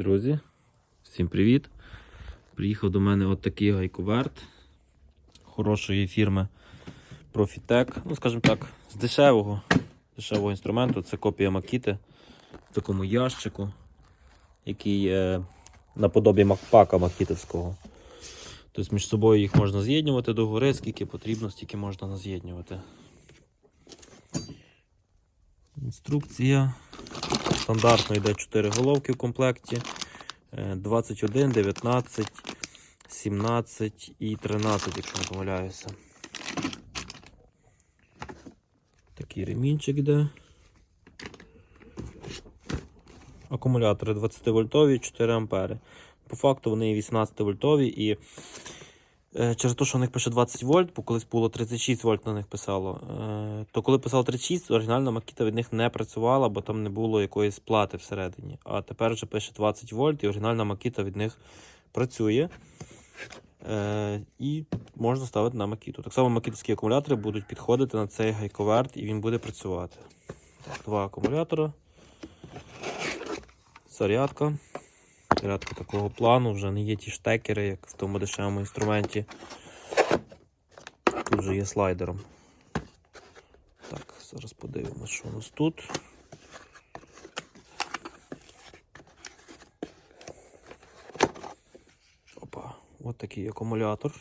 Друзі, всім привіт! Приїхав до мене от такий гайковерт хорошої фірми Profitec. Ну, скажімо так, з дешевого, дешевого інструменту. Це копія Макіти в такому ящику, який е, наподобі Макпака Макітовського. Тобто між собою їх можна з'єднувати догори, скільки потрібно, стільки можна з'єднувати. Інструкція. Стандартно йде 4 головки в комплекті. Е, 21, 19, 17 і 13, якщо не помиляюся. Такий ремінчик йде. Акумулятори 20 вольтові, 4 ампери. По факту вони 18 вольтові і через те, що у них пише 20 вольт, бо колись було 36 вольт на них писало. е, То коли писав 36, оригінальна макіта від них не працювала, бо там не було якоїсь плати всередині. А тепер вже пише 20 вольт, і оригінальна макіта від них працює. Е, і можна ставити на макіту. Так само макітовські акумулятори будуть підходити на цей гайковерт і він буде працювати. Два акумулятора. Зарядка. Зарядка такого плану, вже не є ті штекери, як в тому дешевому інструменті. Тут вже є слайдером. Так, зараз подивимося, що у нас тут. Опа, от такий акумулятор.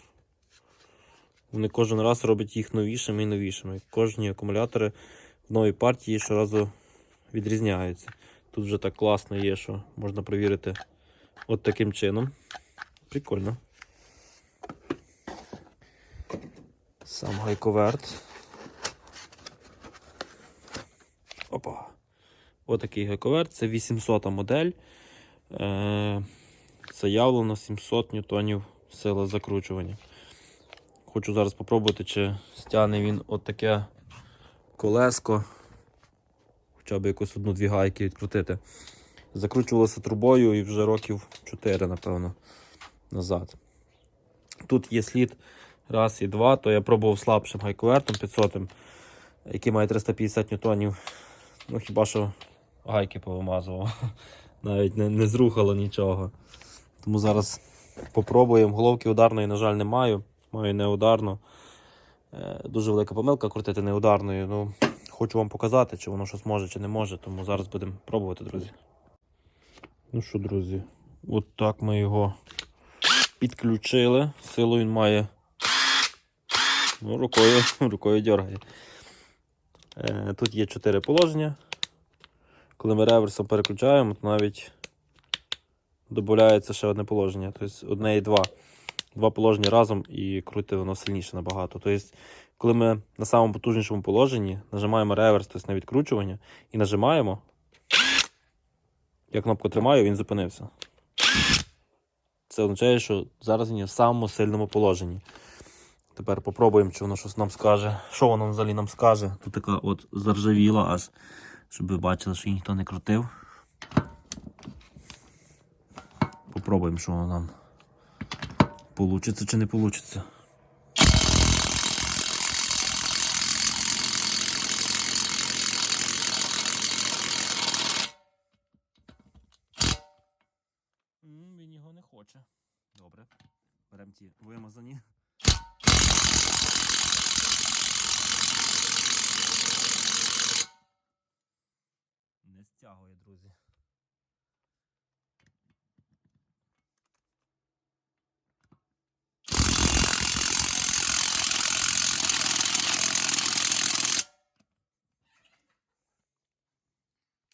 Вони кожен раз роблять їх новішими і новішими. Кожні акумулятори в новій партії щоразу відрізняються. Тут вже так класно є, що можна перевірити от таким чином. Прикольно. Сам гайковерт. Опа. Отакий гайковерт. Це 800 модель. Е, заявлено 700 ньютонів сила закручування. Хочу зараз спробувати, чи стягне він от таке колеско. Хоча б якусь одну-дві гайки відкрутити. Закручувалося трубою і вже років 4, напевно, назад. Тут є слід раз і два, то я пробував слабшим гайковертом 500, який має 350 ньютонів. Ну хіба що гайки повимазував. Навіть не, не зрухало нічого. Тому зараз попробуємо. Головки ударної, на жаль, не маю. Маю неударну. Е, Дуже велика помилка крутити неударною. Ну, хочу вам показати, чи воно щось може, чи не може. Тому зараз будемо пробувати, друзі. Ну що, друзі, от так ми його підключили. Силу він має. Ну, рукою, рукою дергає. Е, Тут є 4 положення. Коли ми реверсом переключаємо, то навіть додається ще одне положення. Тобто одне і два. Два положення разом і крути воно сильніше набагато. Тобто, коли ми на самому потужнішому положенні нажимаємо реверс, тобто на відкручування, і нажимаємо, я кнопку тримаю, він зупинився. Це означає, що зараз він є в самому сильному положенні. Тепер попробуємо, чи воно щось нам скаже. Що воно взагалі нам скаже? Тут така от заржавіла аж, щоб ви бачили, що її ніхто не крутив. Попробуємо, що воно нам получиться чи не получиться. М, Він його не хоче. Добре. Беремо ті вимазані. Не стягує, друзі.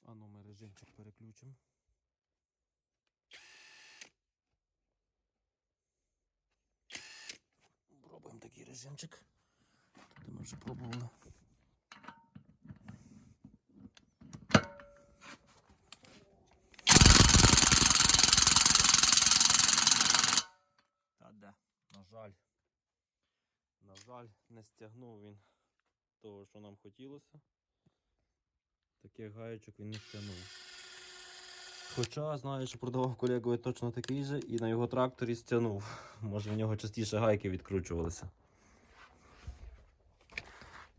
А ну ми режимчик переключимо. Пробуємо такий. Тут ми вже пробували. Та де, на жаль. На жаль, не стягнув він того, що нам хотілося. Таких гаєчок він не стягнув. Хоча знаю, що продавав колегові точно такий же і на його тракторі стягнув. Може в нього частіше гайки відкручувалися.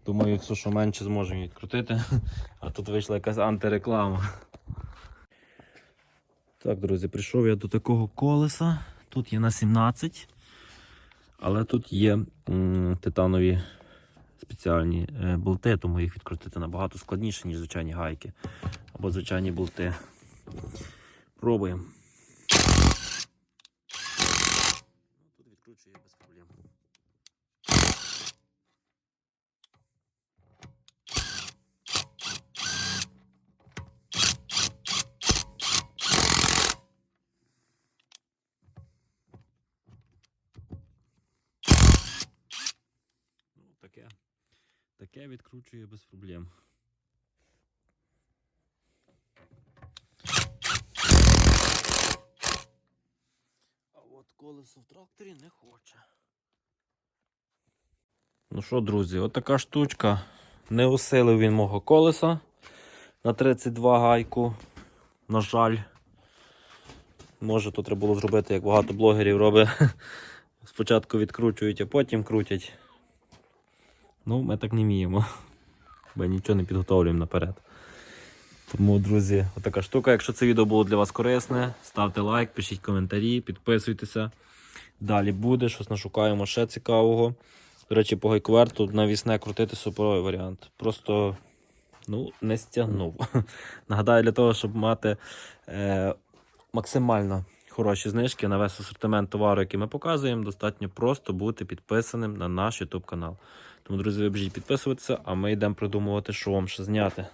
Думаю, якщо що менше зможемо відкрутити, а тут вийшла якась антиреклама. Так, друзі, прийшов я до такого колеса. Тут є на 17, але тут є титанові спеціальні е, болти, тому їх відкрутити набагато складніше, ніж звичайні гайки або звичайні болти. Пробуємо. Тут відкручує без проблем. Ну, таке. Таке відкручує без проблем. А от колесо в тракторі не хоче. Ну що, друзі, от така штучка. Не усилив він мого колеса на 32 гайку. На жаль. Може, то треба було зробити, як багато блогерів робить. Спочатку відкручують, а потім крутять. Ну, ми так не вміємо. Бо нічого не підготовлюємо наперед. Тому, друзі, отака штука. Якщо це відео було для вас корисне, ставте лайк, пишіть коментарі, підписуйтеся. Далі буде, щось нашукаємо ще цікавого. До речі, по гайковерту навісне крутити суперовий варіант. Просто ну, не стягнув. Нагадаю, для того, щоб мати е, максимально хороші знижки на весь асортимент товару, який ми показуємо, достатньо просто бути підписаним на наш YouTube канал. Тому, друзі, ви біжіть підписуватися, а ми йдемо придумувати, що вам ще зняти.